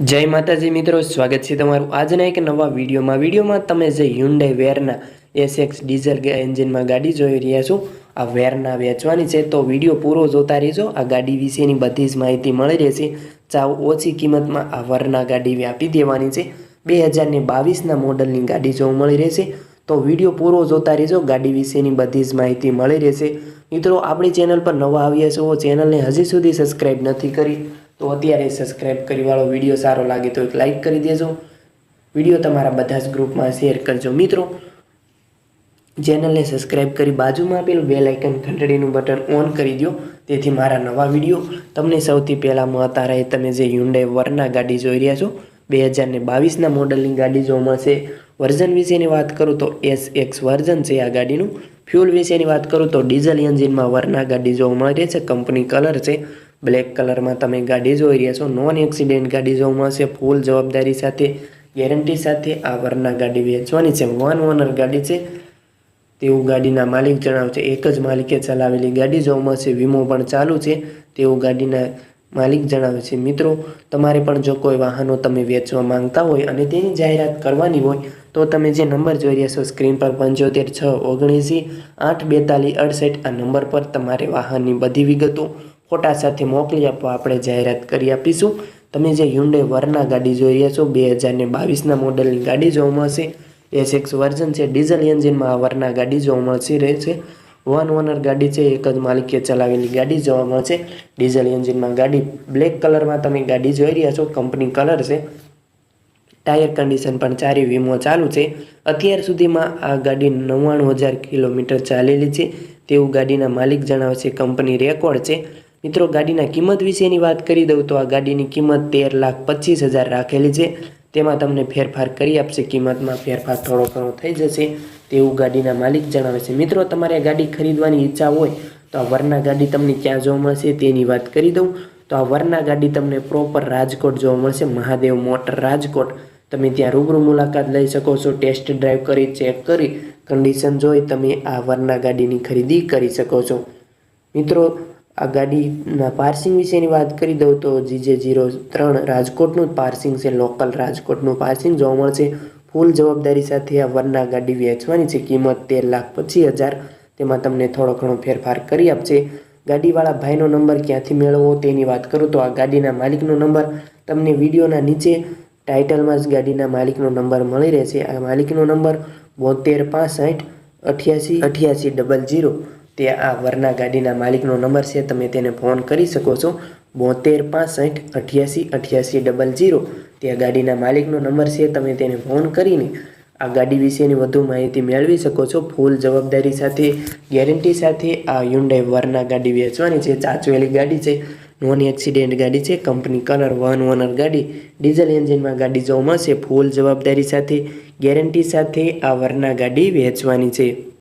જય માતાજી મિત્રો, સ્વાગત છે તમારું આજના એક નવા વિડીયોમાં. વિડીયોમાં તમે જે હ્યુન્ડાઈ વેરના એસએક્સ ડીઝલ એન્જિનમાં ગાડી જોઈ રહ્યા છો, આ વેરના વેચવાની છે, તો વીડિયો પૂરો જોતા રહેજો. આ ગાડી વિશેની બધી જ માહિતી મળી રહેશે. ચાવ ઓછી કિંમતમાં આ વરના ગાડી વ્યાપી દેવાની છે. બે હજારને બાવીસના મોડલની ગાડી જોવા મળી રહેશે, તો વીડિયો પૂરો જોતા રહેજો. ગાડી વિશેની બધી જ માહિતી મળી રહેશે. મિત્રો, આપણી ચેનલ પર નવા આવ્યા છો, ચેનલને હજી સુધી સબસ્ક્રાઈબ નથી કરી તો અત્યારે સબસ્ક્રાઈબ કરી વાળો વીડિયો સારો લાગે તો એક લાઇક કરી દેજો. વીડિયો તમારા બધા જ ગ્રુપમાં શેર કરજો મિત્રો. ચેનલને સબસ્ક્રાઈબ કરી બાજુમાં આપેલું બેલ આઇકન ઘંટડીનું બટન ઓન કરી દો તેથી મારા નવા વીડિયો તમને સૌથી પહેલાં મળતા રહે. તમે જે હ્યુન્ડાઈ વરના ગાડી જોઈ રહ્યા છો, બે હજારને બાવીસના મોડલની ગાડી જોવા મળશે વર્ઝન વિશેની વાત કરું તો એસ એક્સ વર્ઝન છે આ ગાડીનું. ફ્યુલ વિશેની વાત કરું તો ડીઝલ એન્જિનમાં વરના ગાડી જોવા મળી છે કંપની કલર છે. બ્લેક કલરમાં તમે ગાડી જોઈ રહ્યા છો. નોન એક્સિડેન્ટ ગાડી જોવામાં આવશે ફૂલ જવાબદારી સાથે ગેરંટી સાથે આ વરના ગાડી વેચવાની છે. વન ઓનર ગાડી છે. તેવું ગાડીના માલિક જણાવે છે એક જ માલિકે ચલાવેલી ગાડી જોવા છે. વીમો પણ ચાલુ છે. તેવું ગાડીના માલિક જણાવે છે, મિત્રો, તમારે પણ જો કોઈ વાહનો તમે વેચવા માંગતા હોય અને તેની જાહેરાત કરવાની હોય, તો તમે જે નંબર જોઈ રહ્યા છો, સ્ક્રીન પર પંચોતેર છ ઓગણીસી આઠ બેતાલીસ અડસઠ આ નંબર પર તમારે વાહનની બધી વિગતો ફોટા સાથે મોકલી આપવા આપણે જાહેરાત કરી આપીશું. તમે જે હ્યુન્ડે વરના ગાડી જોઈ રહ્યા છો, બે હજારને બાવીસના મોડલની ગાડી જોવા મળશે. એસ એક્સ વર્ઝન છે ડીઝલ એન્જિનમાં આ વરના ગાડી જોવા રહે છે. વન ઓનર ગાડી છે, એક જ માલિકે ચલાવેલી ગાડી જોવા મળશે. ડીઝલ એન્જિનમાં ગાડી બ્લેક કલરમાં તમે ગાડી જોઈ રહ્યા છો કંપની કલર છે. ટાયર કન્ડિશન પણ ચારે વીમો ચાલુ છે. અત્યાર સુધીમાં આ ગાડી નવ્વાણું હજાર કિલોમીટર ચાલેલી છે. તેવું ગાડીના માલિક જણાવે છે કંપની રેકોર્ડ છે. મિત્રો, ગાડીના કિંમત વિશેની વાત કરી દઉં તો આ ગાડીની કિંમત તેર લાખ પચીસ હજાર રાખેલી છે. તેમાં તમને ફેરફાર કરી આપશે. કિંમતમાં ફેરફાર થોડો ઘણો થઈ જશે તેવું ગાડીના માલિક જણાવે છે. મિત્રો, તમારે ગાડી ખરીદવાની ઈચ્છા હોય તો આ વરના ગાડી તમને ક્યાં જોવા મળશે તેની વાત કરી દઉં. તો આ વરના ગાડી તમને પ્રોપર રાજકોટ જોવા મળશે. મહાદેવ મોટર રાજકોટ. તમે ત્યાં રૂબરૂ મુલાકાત લઈ શકો છો. ટેસ્ટ ડ્રાઈવ કરી, ચેક કરી, કન્ડિશન જોઈ તમે આ વરના ગાડીની ખરીદી કરી શકો છો. મિત્રો આ ગાડીના પાર્સિંગ વિશેની વાત કરી દઉં તો જીજે જીરો ત્રણ રાજકોટનું પાર્સિંગ છે, લોકલ રાજકોટનું પાર્સિંગ. જોવા મળશે ફૂલ જવાબદારી સાથે આ વરના ગાડી વેચવાની છે. કિંમત તેર લાખ પચીસ હજાર. તેમાં તમને થોડો ઘણો ફેરફાર કરી આપશે. ગાડીવાળા ભાઈનો નંબર ક્યાંથી મેળવવો તેની વાત કરું તો આ ગાડીના માલિકનો નંબર તમને વિડીયોના નીચે ટાઇટલમાં જ ગાડીના માલિકનો નંબર મળી રહેશે. આ માલિકનો નંબર બોતેર પાસઠ અઠ્યાસી અઠ્યાસી ડબલ જીરો. તે આ વરના ગાડીના માલિકનો નંબર છે, તમે તેને ફોન કરી શકો છો. બોતેર પાસઠ અઠ્યાસી અઠ્યાસી ડબલ જીરો તે આ ગાડીના માલિકનો નંબર છે, તમે તેને ફોન કરીને આ ગાડી વિશેની વધુ માહિતી મેળવી શકો છો. ફૂલ જવાબદારી સાથે, ગેરંટી સાથે આ યુન્ડાઈ વરના ગાડી વેચવાની છે. ચાચવેલી ગાડી છે, નોન એક્સિડેન્ટ ગાડી છે. કંપની કલર વન ઓનર ગાડી, ડીઝલ એન્જિનમાં ગાડી જોવા મળશે, ફૂલ જવાબદારી સાથે, ગેરંટી સાથે આ વરના ગાડી વેચવાની છે.